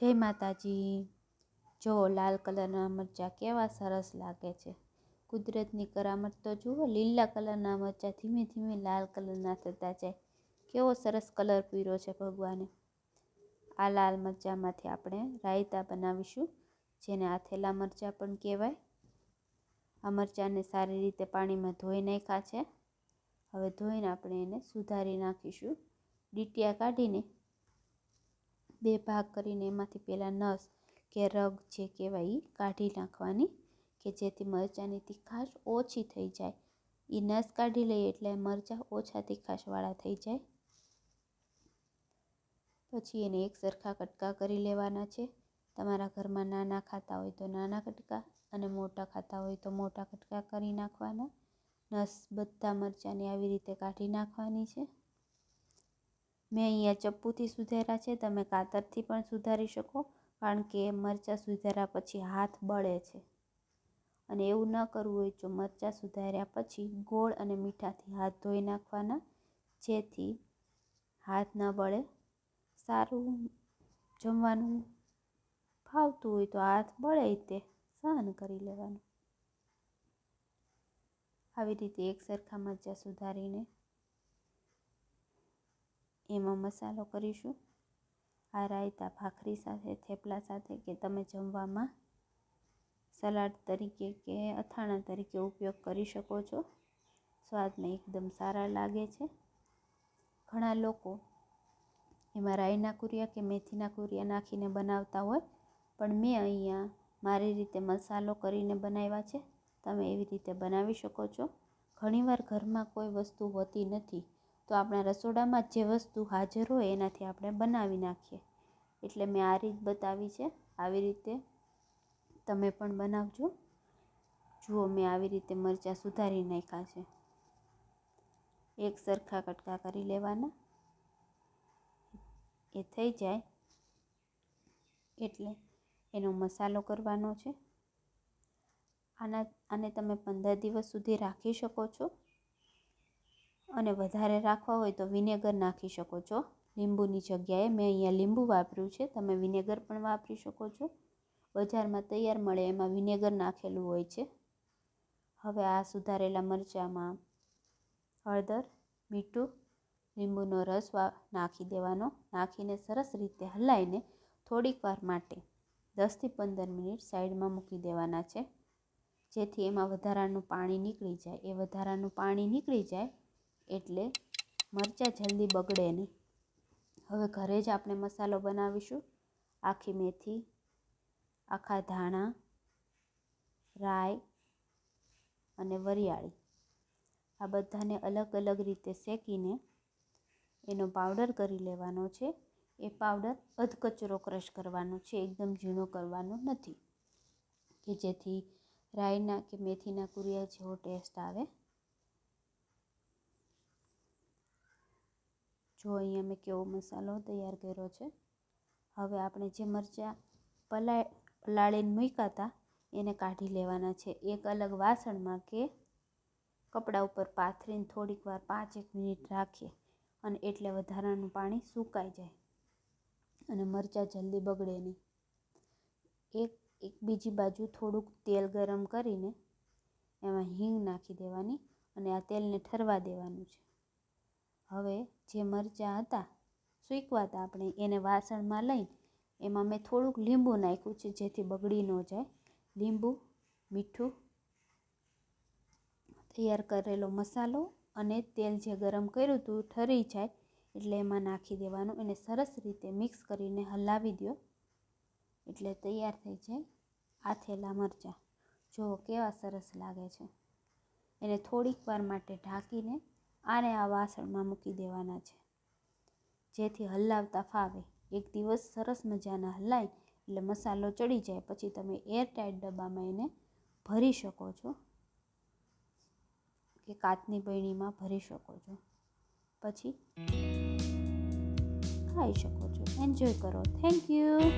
જય માતાજી. જો લાલ કલરના મરચાં કેવા સરસ લાગે છે. કુદરતની કરામત તો જુઓ, લીલા કલરના મરચાં ધીમે ધીમે લાલ કલરના થતા જાય. કેવો સરસ કલર પીરો છે ભગવાને. આ લાલ મરચાંમાંથી આપણે રાયતા બનાવીશું, જેને આથેલા મરચાં પણ કહેવાય. આ મરચાંને સારી રીતે પાણીમાં ધોઈ નાખ્યા છે. હવે ધોઈને આપણે એને સુધારી નાખીશું. ડીટિયા કાઢીને બે ભાગ કરીને એમાંથી પહેલાં નસ કે રગ જે કહેવાય એ કાઢી નાખવાની કે જેથી મરચાંની તીખાશ ઓછી થઈ જાય. એ નસ કાઢી લઈએ એટલે મરચાં ઓછા તીખાશવાળા થઈ જાય. પછી એને એક સરખા કટકા કરી લેવાના છે. તમારા ઘરમાં નાના ખાતા હોય તો નાના કટકા અને મોટા ખાતા હોય તો મોટા કટકા કરી નાખવાના. નસ બધા મરચાંની આવી રીતે કાઢી નાખવાની છે. મેં અહીંયા ચપ્પુથી સુધાર્યા છે, તમે કાતરથી પણ સુધારી શકો, કારણ કે મરચાં સુધાર્યા પછી હાથ બળે છે. અને એવું ન કરવું હોય જો મરચાં સુધાર્યા પછી ગોળ અને મીઠાથી હાથ ધોઈ નાખવાના, જેથી હાથ ન બળે. સારું જમવાનું ફાવતું હોય તો હાથ બળે તે, સહન કરી લેવાનું. આવી રીતે એક સરખા મરચાં સુધારીને એમાં મસાલો કરીશું. આ રાયતા ભાખરી સાથે, થેપલા સાથે કે તમે જમવામાં સલાડ તરીકે કે અથાણા તરીકે ઉપયોગ કરી શકો છો. સ્વાદમાં એકદમ સારા લાગે છે. ઘણા લોકો એમાં રાઈના કુરિયા કે મેથીના કુરિયા નાખીને બનાવતા હોય, પણ મેં અહીંયા મારી રીતે મસાલો કરીને બનાવ્યા છે. તમે એવી રીતે બનાવી શકો છો. ઘણીવાર ઘરમાં કોઈ વસ્તુ હોતી નથી તો આપણા રસોડામાં જે વસ્તુ હાજર હોય એનાથી આપણે બનાવી નાખીએ. એટલે મેં આ રીત બતાવી છે. આવી રીતે તમે પણ બનાવજો. જુઓ, મેં આવી રીતે મરચાં સુધારી નાખ્યા છે. એક સરખા કટકા કરી લેવાના. એ થઈ જાય. એટલે એનો મસાલો કરવાનો છે. આના, આને તમે પંદર દિવસ સુધી રાખી શકો છો. અને વધારે રાખવા હોય તો વિનેગર નાખી શકો છો. લીંબુની જગ્યાએ મેં અહીંયા લીંબુ વાપર્યું છે. તમે વિનેગર પણ વાપરી શકો છો. બજારમાં તૈયાર મળે એમાં વિનેગર નાખેલું હોય છે. હવે આ સુધારેલા મરચાંમાં હળદર, મીઠું, લીંબુનો રસ નાખી દેવાનો. નાખીને સરસ રીતે હલાવીને થોડીક વાર માટે દસથી પંદર મિનિટ સાઈડમાં મૂકી દેવાના છે. જેથી એમાં વધારાનું પાણી નીકળી જાય. એ વધારાનું પાણી નીકળી જાય એટલે મરચાં જલ્દી બગડે નહીં. હવે ઘરે જ આપણે મસાલો બનાવીશું. આખી મેથી, આખા ધાણા, રાઈ અને વરિયાળી. આ બધાને અલગ અલગ રીતે શેકીને એનો પાવડર કરી લેવાનો છે. એ પાવડર અધકચરો ક્રશ કરવાનો છે. એકદમ ઝીણો કરવાનો નથી. કે જેથી રાઈના કે મેથીના કુરિયા જેવો ટેસ્ટ આવે. જો અહીંયા મેં કેવો મસાલો તૈયાર કર્યો છે. હવે આપણે જે મરચાં પલા પલાળીને મૂક્યા હતા એને કાઢી લેવાના છે. એક અલગ વાસણમાં કે કપડા ઉપર પાથરીને થોડીક વાર પાંચ એક મિનિટ રાખીએ અને એટલે વધારાનું પાણી સુકાઈ જાય અને મરચાં જલ્દી બગડે નહીં. એક એક બીજી બાજુ થોડુંક તેલ ગરમ કરીને એમાં હિંગ નાખી દેવાની અને આ તેલને ઠરવા દેવાનું છે. હવે જે મરચાં હતા, સૂકવા આપણે એને વાસણમાં લઈને એમાં મેં થોડુંક લીંબુ નાખ્યું છે જેથી બગડી ન જાય. લીંબુ, મીઠું, તૈયાર કરેલો મસાલો અને તેલ જે ગરમ કર્યું હતું ઠરી જાય એટલે એમાં નાખી દેવાનું. એને સરસ રીતે મિક્સ કરીને હલાવી દો એટલે તૈયાર થઈ જાય આથેલા મરચાં. જુઓ કેવા સરસ લાગે છે. એને થોડીક વાર માટે ઢાંકીને આને આ વાસણમાં મૂકી દેવાના છે. જેથી હલાવતા ફાવે. એક દિવસ સરસ મજાના હલાય એટલે મસાલો ચડી જાય. પછી તમે એરટાઈટ ડબ્બામાં એને ભરી શકો છો કે કાચની બરણીમાં ભરી શકો છો. પછી ખાઈ શકો છો. એન્જોય કરો. Thank you